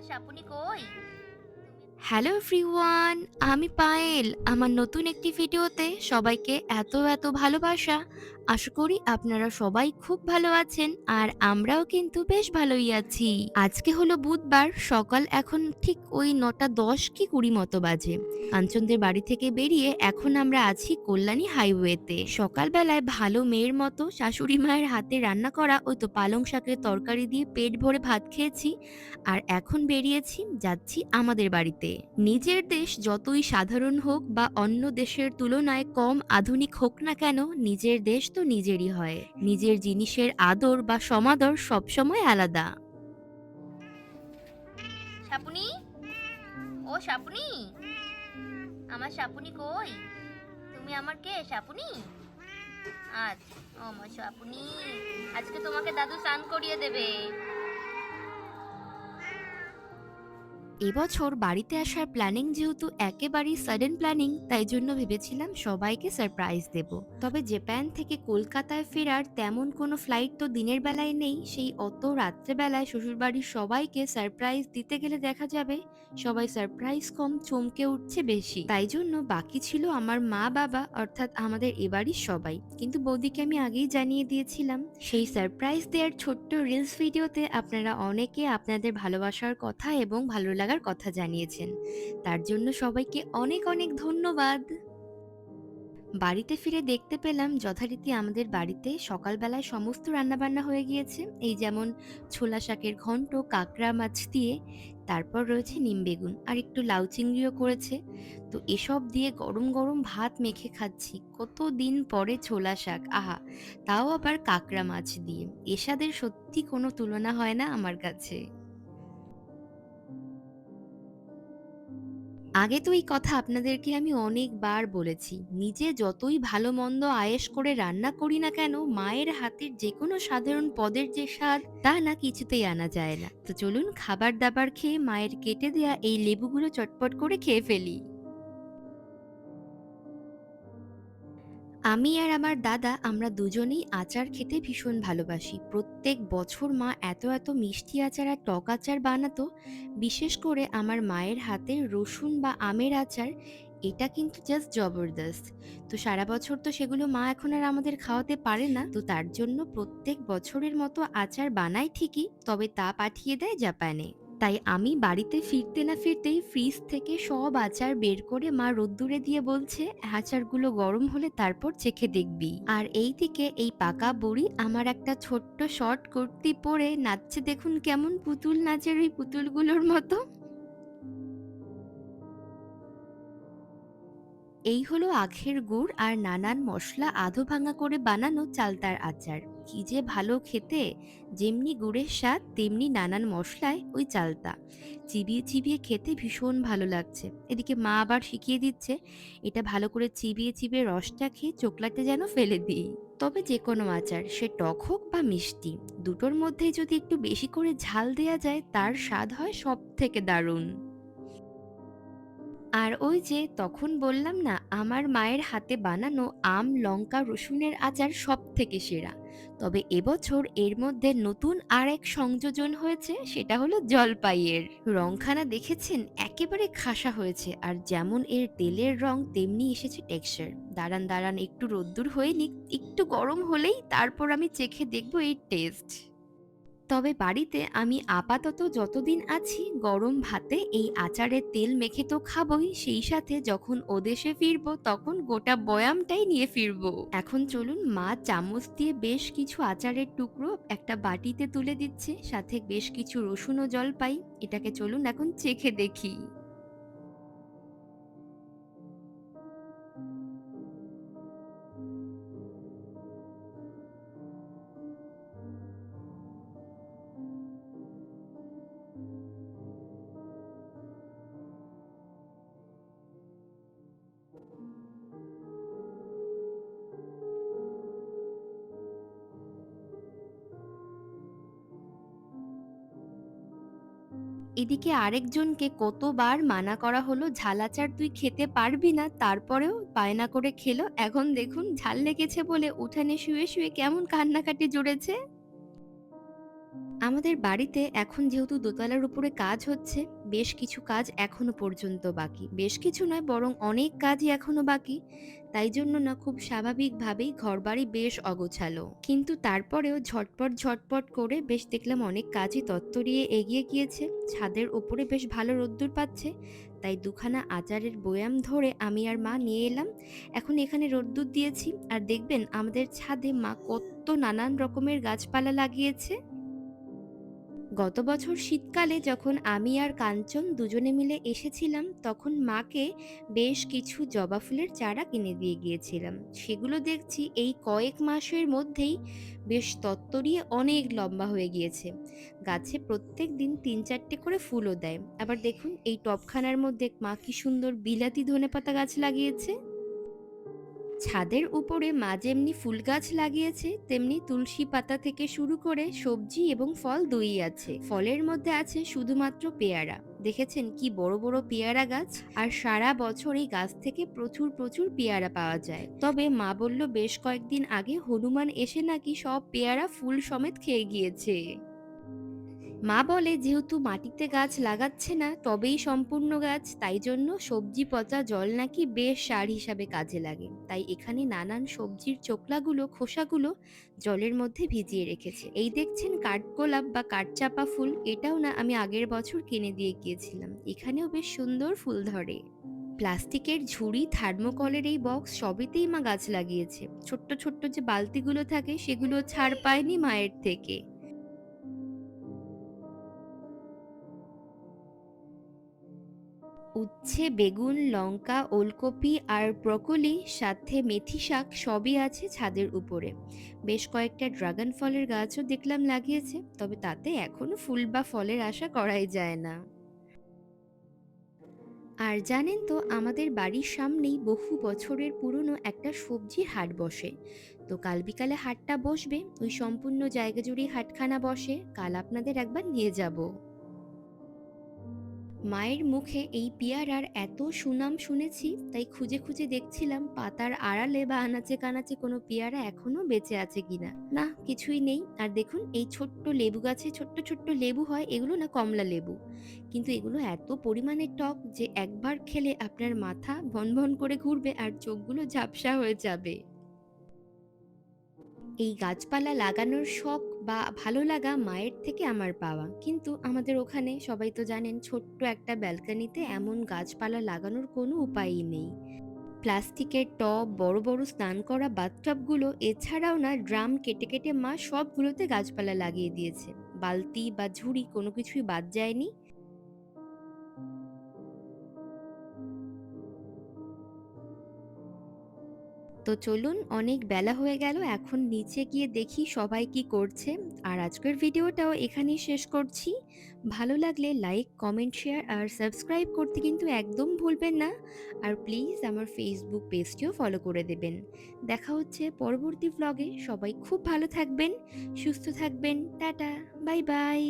আমার শাপুনি কই? Hello everyone আমি পায়েল, আমার নতুন একটি ভিডিওতে সবাইকে এত এত ভালোবাসা। আশা করি আপনারা সবাই খুব ভালো আছেন আর আমরাও কিন্তু বেশ ভালোই আছি। আজকে হলো বুধবার, সকাল এখন ঠিক ওই নটা দশ কি কুড়ি মতো বাজে। কাঞ্চনদের বাড়ি থেকে বেরিয়ে এখন আমরা আছি কল্যাণী হাইওয়েতে। সকালবেলায় ভালো মেয়ের মতো শাশুড়ি মায়ের হাতে রান্না করা ওই তো পালং শাকের তরকারি দিয়ে পেট ভরে ভাত খেয়েছি আর এখন বেরিয়েছি, যাচ্ছি আমাদের বাড়িতে। নিজের দেশ যতই সাধারণ হোক বা অন্য দেশের তুলনায় কম আধুনিক হোক না কেন, নিজের দেশ নিজেরই হয়। নিজের জিনিসের আদর বা সমাদর সবসময় আলাদা। শাপুনি? ও সাপুনি আমার সাপুনি কই? তুমি আমার কে সাপুনি আজ, ও আমার সাপুনি আজকে তোমাকে দাদু স্নান করিয়ে দেবে। এবছর বাড়িতে আসার প্ল্যানিং যেহেতু একেবারেই সাডেন প্ল্যানিং তাই জন্য ভেবেছিলাম সবাইকে সারপ্রাইজ দেব। তবে জাপান থেকে কলকাতায় ফেরার তেমন কোনো ফ্লাইট তো দিনের বেলায় নেই, সেই অত রাত্রেবেলায় শ্বশুরবাড়ির সবাইকে সারপ্রাইজ দিতে গেলে দেখা যাবে, সবাই সারপ্রাইজ কম চমকে উঠছে বেশি। তাই জন্য বাকি ছিল আমার মা বাবা, অর্থাৎ আমাদের এবারই সবাই। কিন্তু বৌদিকে আমি আগেই জানিয়ে দিয়েছিলাম, সেই সারপ্রাইজ দেওয়ার ছোট্ট রিলস ভিডিওতে আপনারা অনেকে আপনাদের ভালোবাসার কথা এবং ভালো লাগার কথা জানিয়েছেন। তার জন্য সবাইকে অনেক অনেক ধন্যবাদ। বাড়িতে ফিরে দেখতে পেলাম যথারীতি আমাদের বাড়িতে সকালবেলায় সমস্ত রান্নাবান্না হয়ে গিয়েছে। এই যেমন ছোলা শাকের ঘন্ট, কাঁকড়া মাছ দিয়ে, তারপর রয়েছে নিম বেগুন আর একটু লাউ চিংড়িও করেছে। তো এসব দিয়ে গরম গরম ভাত মেখে খাচ্ছি। কত দিন পরে ছোলা শাক, আহা! তাও আবার কাঁকড়া মাছ দিয়ে। এসাদের সত্যি কোনো তুলনা হয় না আমার কাছে। আগে তো এই কথা আপনাদেরকে আমি অনেকবার বলেছি, নিজে যতই ভালো মন্দ আয়েস করে রান্না করি না কেন, মায়ের হাতের যে কোনো সাধারণ পদের যে স্বাদ, তা না কিছুতেই আনা যায় না। তো চলুন খাবার দাবার খেয়ে মায়ের কেটে দেয়া এই লেবুগুলো চটপট করে খেয়ে ফেলি। আমি আর আমার দাদা, আমরা দুজনেই আচার খেতে ভীষণ ভালোবাসি। প্রত্যেক বছর মা এত এত মিষ্টি আচার আর টক আচার বানাতো, বিশেষ করে আমার মায়ের হাতে রসুন বা আমের আচার, এটা কিন্তু জাস্ট জবরদস্ত। তো সারা বছর তো সেগুলো মা এখন আর আমাদের খাওয়াতে পারে না। তো তার জন্য প্রত্যেক বছরের মতো আচার বানায় ঠিকই, তবে তা পাঠিয়ে দেয় জাপানে। তাই আমি বাড়িতে ফিরতে না ফিরতেই ফ্রিজ থেকে সব আচার বের করে মা রোদ্দুরে দিয়ে বলছে, আচারগুলো গরম হলে তারপর চেখে দেখবি। আর এই দিকে এই পাকা বুড়ি আমার একটা ছোট্ট শর্ট কুর্তি পরে নাচছে, দেখুন কেমন পুতুল নাচের ওই পুতুলগুলোর মতো। এই হলো আখের গুড় আর নানান মশলা আধো ভাঙা করে বানানো চালতার আচার। কি যে ভালো খেতে, যেমনি গুড়ের স্বাদ, তেমনি নানান মশলায় ওই চালতা। চিবিয়ে চিবিয়ে খেতে ভীষণ ভালো লাগছে। এদিকে মা আবার শিখিয়ে দিচ্ছে, এটা ভালো করে চিবিয়ে চিবিয়ে রসটা খেয়ে চোকলাতে যেন ফেলে দিই। তবে যে কোনো আচার, সে টক হোক বা মিষ্টি, দুটোর মধ্যে যদি একটু বেশি করে ঝাল দেয়া যায়, তার স্বাদ হয় সব থেকে দারুণ। আর ওই যে তখন বললাম না, আমার মায়ের হাতে বানানো আম, লঙ্কা, রসুনের আচার সব থেকে সেরা। তবে এবছর এর মধ্যে নতুন আর এক সংযোজন হয়েছে, সেটা হলো জলপাইয়ের। রংখানা দেখেছেন? একেবারে খাসা হয়েছে, আর যেমন এর তেলের রং তেমনি এসেছে টেক্সচার। দাঁড়ান দাঁড়ান, একটু রোদ্দুর হয়ে নিক, একটু গরম হলেই তারপর আমি চেখে দেখব এর টেস্ট। তবে বাড়িতে আমি আপাতত যতদিন আছি, গরম ভাতে এই আচারের তেল মেখে তো খাবই, সেই সাথে যখন ওদেশে ফিরব তখন গোটা বয়ামটাই নিয়ে ফিরব। এখন চলুন মা চামচ দিয়ে বেশ কিছু আচারের টুকরো একটা বাটিতে তুলে দিচ্ছে, সাথে বেশ কিছু রসুন ও জলপাই এটাকে চলুন এখন চেখে দেখি। এদিকে আরেকজনকে কতবার মানা করা হলো, ঝালাচার তুই খেতে পারবি না, তারপরেও বায়না করে খেলো। এখন দেখুন, ঝাল লেগেছে বলে উঠানে শুয়ে শুয়ে কেমন কান্নাকাটি জুড়েছে। আমাদের বাড়িতে এখন যেহেতু দোতলার উপরে কাজ হচ্ছে, বেশ কিছু কাজ এখনও পর্যন্ত বাকি। বেশ কিছু নয়, বরং অনেক কাজই এখনও বাকি। তাই জন্য না, খুব স্বাভাবিকভাবেই ঘরবাড়ি বেশ অগোছালো। কিন্তু তারপরেও ঝটপট ঝটপট করে বেশ দেখলাম অনেক কাজই তত্তরিয়ে এগিয়ে গিয়েছে। ছাদের ওপরে বেশ ভালো রোদ্দুর পাচ্ছে। তাই দুখানা আচারের বয়াম ধরে আমি আর মা নিয়ে এলাম। এখন এখানে রোদ্দুর দিয়েছি। আর দেখবেন, আমাদের ছাদে মা কত নানান রকমের গাছপালা লাগিয়েছে। গত বছর শীতকালে যখন আমি আর কাঞ্চন দুজনে মিলে এসেছিলাম, তখন মাকে বেশ কিছু জবা ফুলের চারা কিনে দিয়ে গিয়েছিলাম। সেগুলো দেখছি এই কয়েক মাসের মধ্যেই বেশ তত্তরিয়ে অনেক লম্বা হয়ে গিয়েছে। গাছে প্রত্যেক দিন তিন চারটে করে ফুলও দেয়। আবার দেখুন, এই টপখানার মধ্যে মা কি সুন্দর বিলাতি ধনেপাতা গাছ লাগিয়েছে। ছাদের উপরে মা যেমনি ফুল গাছ লাগিয়েছে, তেমনি তুলসী পাতা থেকে শুরু করে সবজি এবং ফল দুই আছে। ফলের মধ্যে আছে শুধুমাত্র পেয়ারা। দেখেছেন কি বড় বড় পেয়ারা গাছ? আর সারা বছর এই গাছ থেকে প্রচুর প্রচুর পেয়ারা পাওয়া যায়। তবে মা বলল, বেশ কয়েকদিন আগে হনুমান এসে নাকি সব পেয়ারা ফুল সমেত খেয়ে গিয়েছে। মা বলে, যেহেতু মাটিতে গাছ লাগাচ্ছে না, তবেই সম্পূর্ণ গাছ, তাই জন্য সবজি, পচা, জল নাকি বেশ সার হিসাবে কাজে লাগে। তাই এখানে নানান সবজির চোকলাগুলো, খোসাগুলো জলের মধ্যে ভিজিয়ে রেখেছে। এই দেখছেন কাঠগোলাপ বা কাঠচাপা ফুল, এটাও না আমি আগের বছর কিনে দিয়ে গিয়েছিলাম। এখানেও বেশ সুন্দর ফুল ধরে। প্লাস্টিকের ঝুড়ি, থার্মোকলের এই বক্স, সবেতেই মা গাছ লাগিয়েছে। ছোট্ট ছোট্ট যে বালতিগুলো থাকে, সেগুলো ছাড় পায়নি মায়ের থেকে। উচ্ছে, বেগুন, লঙ্কা, ওলকপি আর ব্রকলি, সাথে মেথি শাক সবই আছে ছাদের উপরে। বেশ কয়েকটা ড্রাগন ফলের গাছও দেখলাম লাগিয়েছে, তবে তাতে এখনও ফুল বা ফলের আশা করাই যায় না। আর জানেন তো, আমাদের বাড়ির সামনেই বহু বছরের পুরনো একটা সবজির হাট বসে। তো কাল বিকালে হাটটা বসবে, ওই সম্পূর্ণ জায়গা জুড়ে হাটখানা বসে। কাল আপনাদের একবার নিয়ে যাব। মায়ের মুখে এই পেয়ারার এত সুনাম শুনেছি, তাই খুঁজে খুঁজে দেখছিলাম পাতার আড়ালে বা আনাচে কানাচে কোনো পেয়ারা এখনও বেঁচে আছে কিনা। না, কিছুই নেই। আর দেখুন, এই ছোট্ট লেবু গাছে ছোট্ট ছোট্ট লেবু হয়, এগুলো না কমলা লেবু। কিন্তু এগুলো এত পরিমাণে টক যে একবার খেলে আপনার মাথা ভনভন করে ঘুরবে আর চোখগুলো ঝাপসা হয়ে যাবে। এই গাছপালা লাগানোর শখ বা ভালো লাগা মায়ের থেকে আমার পাওয়া। কিন্তু আমাদের ওখানে সবাই তো জানেন ছোট্ট একটা ব্যালকানিতে এমন গাছপালা লাগানোর কোনো উপায়ই নেই। প্লাস্টিকের টব, বড় বড় স্নান করা বাথটবগুলো, এছাড়াও না ড্রাম কেটে কেটে মা সবগুলোতে গাছপালা লাগিয়ে দিয়েছে। বালতি বা ঝুড়ি কোনো কিছুই বাদ যায়নি। তো চলুন অনেক বেলা হয়ে গেল, এখন নিচে গিয়ে দেখি সবাই কি করছে। আর আজকের ভিডিওটাও এখানেই শেষ করছি। ভালো লাগলে লাইক, কমেন্ট, শেয়ার আর সাবস্ক্রাইব করতে কিন্তু একদম ভুলবেন না। আর প্লিজ আমার ফেসবুক পেজটিও ফলো করে দেবেন। দেখা হচ্ছে পরবর্তী ব্লগে সবাই খুব ভালো থাকবেন, সুস্থ থাকবেন। Tata, bye bye.